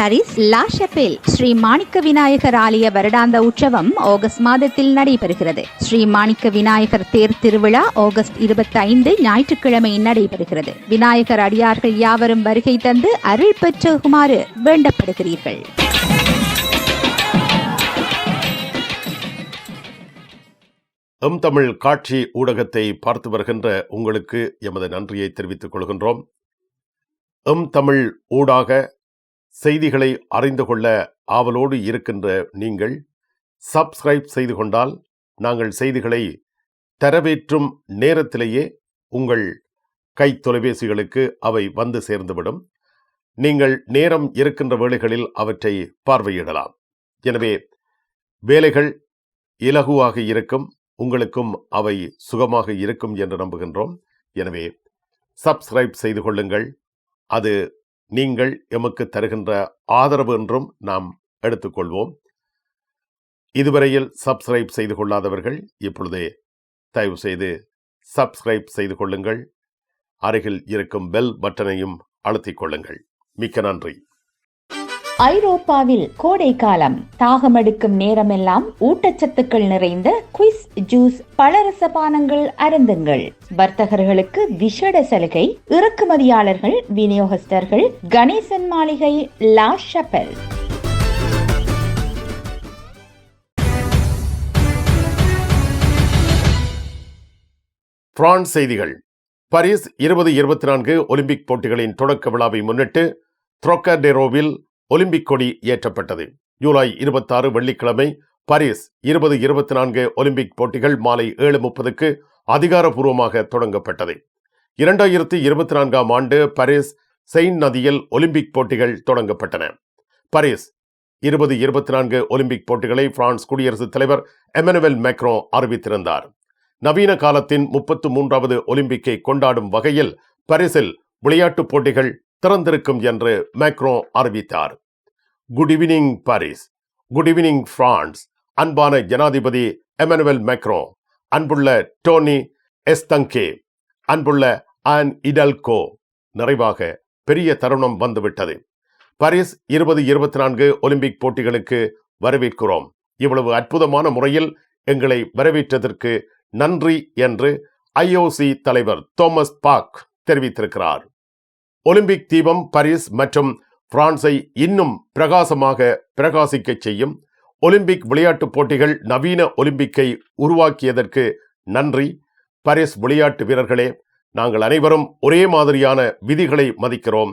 Paris லா ஸ்ரீ மாணிக்க விநாயகர் ஆலய வருடாந்த உற்சவம் ஆகஸ்ட் மாதத்தில் நடைபெறுகிறது. ஸ்ரீ மாணிக்க விநாயகர் தேர் திருவிழா ஆகஸ்ட் இருபத்தி ஐந்து ஞாயிற்றுக்கிழமை நடைபெறுகிறது. விநாயகர் அடியார்கள் யாவரும் வருகை தந்து அருள் பெற்றுமாறு வேண்டப்படுகிறீர்கள். எம் தமிழ் காட்சி ஊடகத்தை பார்த்து வருகின்ற உங்களுக்கு எமது நன்றியை தெரிவித்துக் கொள்கின்றோம். எம் தமிழ் ஊடாக செய்திகளை அறிந்து கொள்ள ஆவலோடு இருக்கின்ற நீங்கள் சப்ஸ்கிரைப் செய்து கொண்டால் நாங்கள் செய்திகளை தரவேற்றும் நேரத்திலேயே உங்கள் கை தொலைபேசிகளுக்கு அவை வந்து சேர்ந்துவிடும். நீங்கள் நேரம் இருக்கின்ற வேளைகளில் அவற்றை பார்வையிடலாம். எனவே வேலைகள் இலகுவாக இருக்கும் உங்களுக்கும் அவை சுகமாக இருக்கும் என்று நம்புகின்றோம். எனவே சப்ஸ்கிரைப் செய்து கொள்ளுங்கள். அது நீங்கள் எமக்கு தருகின்ற ஆதரவு என்றும் நாம் எடுத்துக்கொள்வோம். இதுவரையில் சப்ஸ்கிரைப் செய்து கொள்ளாதவர்கள் இப்பொழுதே தயவு செய்து சப்ஸ்கிரைப் செய்து கொள்ளுங்கள். அருகில் இருக்கும் பெல் பட்டனையும் அழுத்திக் கொள்ளுங்கள். மிக்க நன்றி. ஐரோப்பாவில் கோடை காலம் தாகமெடுக்கும் நேரமெல்லாம் ஊட்டச்சத்துக்கள் நிறைந்த குவிஸ் ஜூஸ் பலரச பானங்கள் அருந்துங்கள். வர்த்தகர்களுக்கு விஷட சலுகை இறக்குமதியாளர்கள் விநியோகஸ்தர்கள் கணேசன் மாளிகை லா ஷப்பல். பிரான்ஸ் செய்திகள். பாரிஸ் இருபது இருபத்தி நான்கு ஒலிம்பிக் போட்டிகளின் தொடக்க விழாவை முன்னிட்டு த்ரோக்கடெரோவில் ஒலிம்பிக் கொடி ஏற்றப்பட்டது. ஜூலை இருபத்தாறு வெள்ளிக்கிழமை பாரிஸ் இருபது இருபத்தி நான்கு ஒலிம்பிக் போட்டிகள் மாலை ஏழு முப்பதுக்கு அதிகாரபூர்வமாக தொடங்கப்பட்டது. இரண்டாயிரத்தி இருபத்தி நான்காம் ஆண்டு பாரிஸ் செயின் நதியில் ஒலிம்பிக் போட்டிகள் தொடங்கப்பட்டன. பாரிஸ் இருபது இருபத்தி நான்கு ஒலிம்பிக் போட்டிகளை பிரான்ஸ் குடியரசுத் தலைவர் எமனுவல் மேக்ரோ அறிவித்திருந்தார். நவீன காலத்தின் முப்பத்து மூன்றாவது ஒலிம்பிக்கை கொண்டாடும் வகையில் பரிசில் விளையாட்டுப் போட்டிகள் திறந்திருக்கும் என்று மேக்ரோ அறிவித்தார். Good evening Paris good evening France அன்பான ஜனாதிபதி எமனுவல் மேக்ரோ. அன்புள்ள டோனி எஸ்தங்கே. அன்புள்ள ஆன் இடல்கோ. நிறைவாக பெரிய தருணம் வந்துவிட்டது. பாரிஸ் இருபது இருபத்தி நான்கு ஒலிம்பிக் போட்டிகளுக்கு வரவேற்கிறோம். இவ்வளவு அற்புதமான முறையில் எங்களை வரவேற்றதற்கு நன்றி என்று ஐஓசி தலைவர் தோமஸ் பாக் தெரிவித்திருக்கிறார். ஒலிம்பிக் தீபம் பாரிஸ் மற்றும் பிரான்ஸை இன்னும் பிரகாசமாக பிரகாசிக்க செய்யும். ஒலிம்பிக் விளையாட்டுப் போட்டிகள் நவீன ஒலிம்பிக்கை உருவாக்கியதற்கு நன்றி. பாரிஸ் விளையாட்டு வீரர்களே நாங்கள் அனைவரும் ஒரே மாதிரியான விதிகளை மதிக்கிறோம்.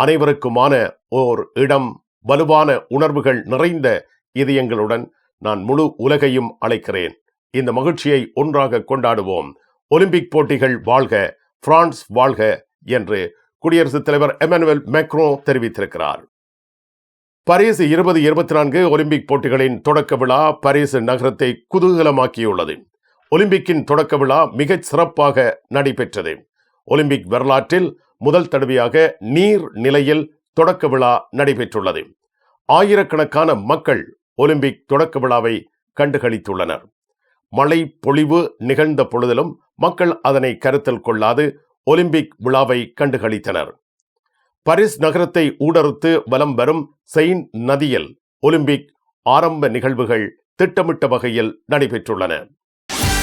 அனைவருக்குமான ஓர் இடம் வலுவான உணர்வுகள் நிறைந்த இதயங்களுடன் நான் முழு உலகையும் அழைக்கிறேன். இந்த மகிழ்ச்சியை ஒன்றாக கொண்டாடுவோம். ஒலிம்பிக் போட்டிகள் வாழ்க பிரான்ஸ் வாழ்க என்று குடியரசுத் தலைவர் எமனுவல் மேக்ரோ தெரிவித்திருக்கிறார். பரிஸ் இருபது இருபத்தி நான்கு ஒலிம்பிக் போட்டிகளின் தொடக்க விழா பரிஸ் நகரத்தை குதூகலமாக்கியுள்ளது. ஒலிம்பிக்கின் தொடக்க விழா மிகச் சிறப்பாக நடைபெற்றது. ஒலிம்பிக் வரலாற்றில் முதல் தடவையாக நீர் நிலையில் தொடக்க விழா நடைபெற்றுள்ளது. ஆயிரக்கணக்கான மக்கள் ஒலிம்பிக் தொடக்க விழாவை கண்டுகளித்துள்ளனர். மழை பொழிவு நிகழ்ந்த பொழுதிலும் மக்கள் அதனை கருத்தில் கொள்ளாது ஒலிம்பிக் விழாவை கண்டுகளித்தனர். பாரிஸ் நகரத்தை ஊடறுத்து வலம் வரும் செயின் நதியில் ஒலிம்பிக் ஆரம்ப நிகழ்வுகள் திட்டமிட்ட வகையில் நடைபெற்றுள்ளன.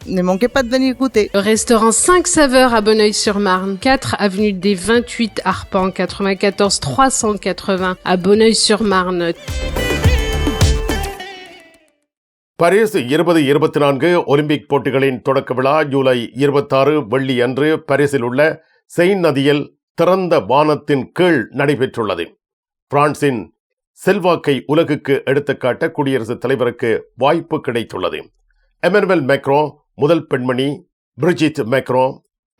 Ne manquez pas de venir goûter. Le restaurant 5 saveurs à Bonneuil-sur-Marne, 4 avenue des 28 Arpents, 94 380 à Bonneuil-sur-Marne. Paris இருபது இருபத்தி நான்கு ஒலிம்பிக் போட்டிகளின் தொடக்க விழா ஜூலை இருபத்தாறு வெள்ளி அன்று பாரிஸில் உள்ள செயின் நதியில் திறந்த வானத்தின் கீழ் நடைபெற்றுள்ளது பிரான்சின் செல்வாக்கை உலகுக்கு எடுத்துக்காட்ட குடியரசுத் தலைவருக்கு வாய்ப்பு கிடைத்துள்ளது எமனுவல் மேக்ரோ முதல் பெண்மணி பிரிஜித் மெக்ரோ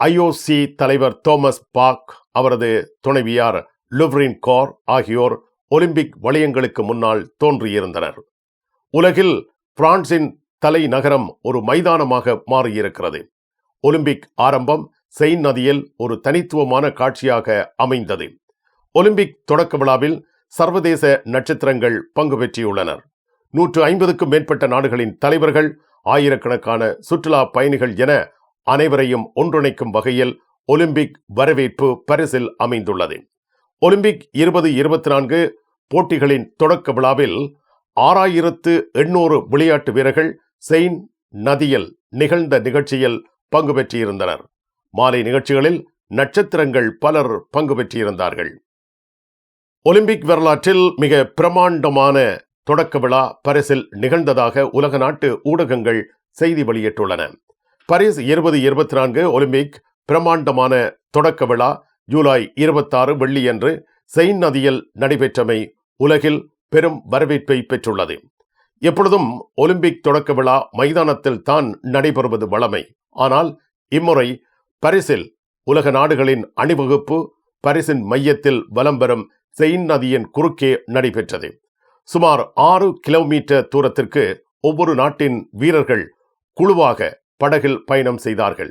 ஐஓசி தலைவர் தோமஸ் பாக் அவரது துணைவியார் லுவ்ரின் கார் ஆகியோர் ஒலிம்பிக் வளையங்களுக்கு முன்னால் தோன்றியிருந்தனர். உலகில் பிரான்சின் தலைநகரம் ஒரு மைதானமாக மாறியிருக்கிறது. ஒலிம்பிக் ஆரம்பம் செயின் நதியில் ஒரு தனித்துவமான காட்சியாக அமைந்தது. ஒலிம்பிக் தொடக்க விழாவில் சர்வதேச நட்சத்திரங்கள் பங்கு பெற்றியுள்ளனர் நூற்று ஐம்பதுக்கும் மேற்பட்ட நாடுகளின் தலைவர்கள் ஆயிரக்கணக்கான சுற்றுலா பயணிகள் என அனைவரையும் ஒன்றிணைக்கும் வகையில் ஒலிம்பிக் வரவேற்பு பரிசில் அமைந்துள்ளது. ஒலிம்பிக் இருபது இருபத்தி நான்கு போட்டிகளின் தொடக்க விழாவில் ஆறாயிரத்து எண்ணூறு விளையாட்டு வீரர்கள் செயின் நதியில் நிகழ்ந்த நிகழ்ச்சியில் பங்கு பெற்றிருந்தனர். மாலை நிகழ்ச்சிகளில் நட்சத்திரங்கள் பலர் பங்கு பெற்றிருந்தார்கள். ஒலிம்பிக் வரலாற்றில் மிக பிரமாண்டமான தொடக்க விழா பரிசில் நிகழ்ந்ததாக உலக நாட்டு ஊடகங்கள் செய்தி வெளியிட்டுள்ளன. பரிஸ் இருபது இருபத்தி நான்கு ஒலிம்பிக் பிரம்மாண்டமான தொடக்க விழா ஜூலை இருபத்தாறு வெள்ளியன்று செயின் நதியில் நடைபெற்றமை உலகில் பெரும் வரவேற்பை பெற்றுள்ளது. எப்பொழுதும் ஒலிம்பிக் தொடக்க விழா மைதானத்தில் தான் நடைபெறுவது வழமை. ஆனால் இம்முறை பரிசில் உலக நாடுகளின் அணிவகுப்பு பரிசின் மையத்தில் வலம் பெறும் செயின் நதியின் குறுக்கே நடைபெற்றது. சுமார் ஆறு கிலோமீட்டர் தூரத்திற்கு ஒவ்வொரு நாட்டின் வீரர்கள் குழுவாக படகில் பயணம் செய்தார்கள்.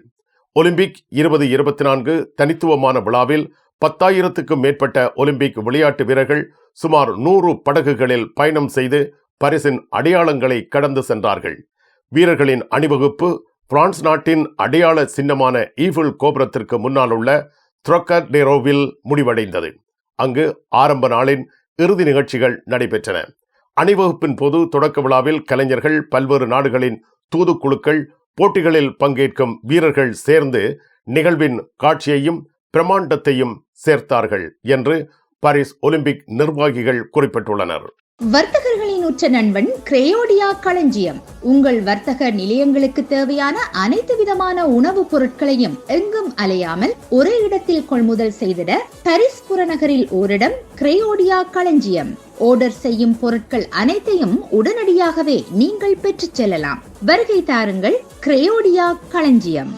ஒலிம்பிக் இருபது இருபத்தி நான்கு தனித்துவமான விழாவில் பத்தாயிரத்துக்கும் மேற்பட்ட ஒலிம்பிக் விளையாட்டு வீரர்கள் சுமார் நூறு படகுகளில் பயணம் செய்து பரிசின் அடையாளங்களை கடந்து சென்றார்கள். வீரர்களின் அணிவகுப்பு பிரான்ஸ் நாட்டின் அடையாள சின்னமான ஈஃபில் கோபுரத்திற்கு முன்னால் உள்ள த்ரொக்கடேரோவில் முடிவடைந்தது. அங்கு ஆரம்ப நாளின் இறுதி நிகழ்ச்சிகள் நடைபெற்றன. அணிவகுப்பின் போது தொடக்க விழாவில் கலைஞர்கள் பல்வேறு நாடுகளின் தூதுக்குழுக்கள் போட்டிகளில் பங்கேற்கும் வீரர்கள் சேர்ந்து நிகழ்வின் காட்சியையும் பிரமாண்டத்தையும் சேர்த்தார்கள் என்று பாரிஸ் ஒலிம்பிக் நிர்வாகிகள் குறிப்பிட்டுள்ளனர். வர்த்தகர்களின் உற்ற நண்பன் கிரேயோடியா களஞ்சியம். உங்கள் வர்த்தக நிலையங்களுக்கு தேவையான அனைத்து விதமான உணவுப் பொருட்களையும் எங்கும் அலையாமல் ஒரே இடத்தில் கொள்முதல் செய்திட பரிஸ் புறநகரில் ஓரிடம் கிரேயோடியா களஞ்சியம். ஆர்டர் செய்யும் பொருட்கள் அனைத்தையும் உடனடியாகவே நீங்கள் பெற்றுச் செல்லலாம். வருகை தாருங்கள் கிரேயோடியா களஞ்சியம்.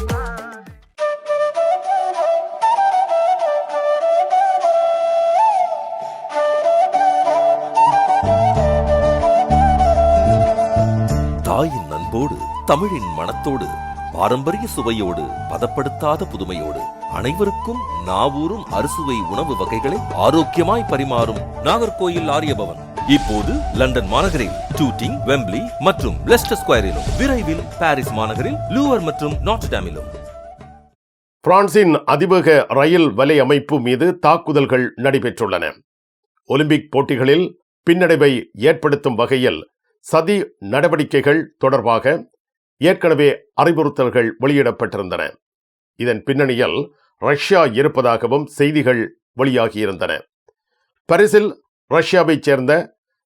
தமிழின் மனத்தோடு பாரம்பரிய சுவையோடு பதப்படுத்தாத புதுமையோடு அனைவருக்கும் நாவூரும் அறுசுவை உணவு வகைகளை ஆரோக்கியமாய் பரிமாறும் நாகர்கோயில் ஆரியபவன். இப்போது லண்டன் மாநகரில் டூட்டிங் வெம்ப்லி மற்றும் லெஸ்டர் ஸ்கொயரிலும் விரைவில் பாரிஸ் மாநகரில் லூவர் மற்றும் நாட்டாமிலும் பிரான்சின் அதிவேக ரயில் வலை அமைப்பு மீது தாக்குதல்கள் நடைபெற்றுள்ளன. ஒலிம்பிக் போட்டிகளில் பின்னடைவை ஏற்படுத்தும் வகையில் சதி நடவடிக்கைகள் தொடர்பாக ஏற்கனவே அறிவுறுத்தல்கள் வெளியிடப்பட்டிருந்தன. இதன் பின்னணியில் ரஷ்யா இருப்பதாகவும் செய்திகள் வெளியாகியிருந்தன. பரிசில் ரஷ்யாவைச் சேர்ந்த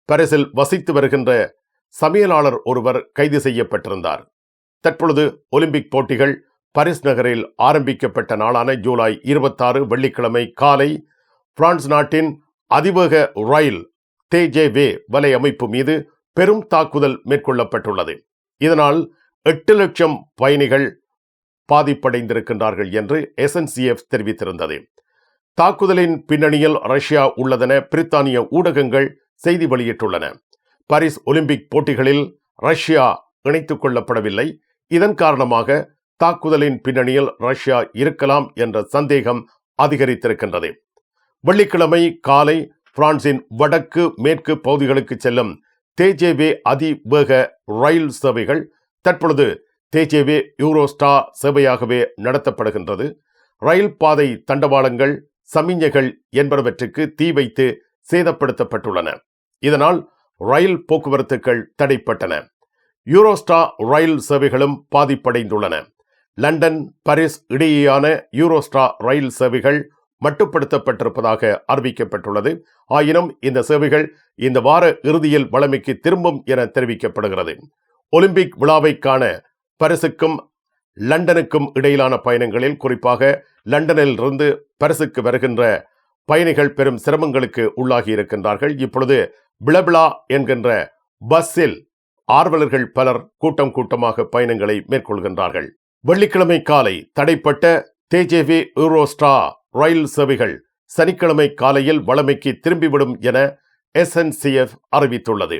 பரிசில் வசித்து வருகின்ற சமையலாளர் ஒருவர் கைது செய்யப்பட்டிருந்தார். தற்பொழுது ஒலிம்பிக் போட்டிகள் பாரிஸ் நகரில் ஆரம்பிக்கப்பட்ட நாளான ஜூலை இருபத்தாறு வெள்ளிக்கிழமை காலை பிரான்ஸ் நாட்டின் அதிவேக ரயில் தேஜேவே வலை அமைப்பு மீது பெரும் தாக்குதல் மேற்கொள்ளப்பட்டுள்ளது. இதனால் எட்டு லட்சம் பயணிகள் பாதிப்படைந்திருக்கின்றார்கள் என்று எஸ்என்சிஎஃப் தெரிவித்திருந்தது. தாக்குதலின் பின்னணியில் ரஷ்யா உள்ளதென பிரித்தானிய ஊடகங்கள் செய்தி வெளியிட்டுள்ளன. பாரிஸ் ஒலிம்பிக் போட்டிகளில் ரஷ்யா இணைத்துக் கொள்ளப்படவில்லை. இதன் காரணமாக தாக்குதலின் பின்னணியில் ரஷ்யா இருக்கலாம் என்ற சந்தேகம் அதிகரித்திருக்கின்றது. வெள்ளிக்கிழமை காலை பிரான்சின் வடக்கு மேற்கு பகுதிகளுக்கு செல்லும் தேஜேவே அதிவேக ரயில் சேவைகள் தற்பொழுது தேஜேவே யூரோஸ்டா சேவையாகவே நடத்தப்படுகின்றது. ரயில் பாதை தண்டவாளங்கள் சமிஞ்சைகள் என்பனவற்றுக்கு தீ வைத்து சேதப்படுத்தப்பட்டுள்ளன. இதனால் ரயில் போக்குவரத்துகள் தடைப்பட்டன. யூரோஸ்டா ரயில் சேவைகளும் பாதிப்படைந்துள்ளன. லண்டன் பாரிஸ் இடையேயான யூரோஸ்டா ரயில் சேவைகள் மட்டுப்படுத்தப்பட்டிருப்பதாக அறிவிக்கப்பட்டுள்ளது. ஆயினும் இந்த சேவைகள் இந்த வார இறுதியில் வளமைக்கு திரும்பும் என தெரிவிக்கப்படுகிறது. ஒலிம்பிக் விழாவை காண பரிசுக்கும் லண்டனுக்கும் இடையிலான பயணங்களில் குறிப்பாக லண்டனில் இருந்து பரிசுக்கு வருகின்ற பயணிகள் பெரும் சிரமங்களுக்கு உள்ளாகி இருக்கின்றார்கள். இப்பொழுது பிளபிளா என்கின்ற பஸ்ஸில் ஆர்வலர்கள் பலர் கூட்டம் கூட்டமாக பயணங்களை மேற்கொள்கின்றார்கள். வெள்ளிக்கிழமை காலை தடைப்பட்ட தேஜேவி யூரோஸ்டா ரயில் சேவைகள் சனிக்கிழமை காலையில் வளமைக்கு திரும்பிவிடும் என எஸ்என்சிஎஃப் அறிவித்துள்ளது.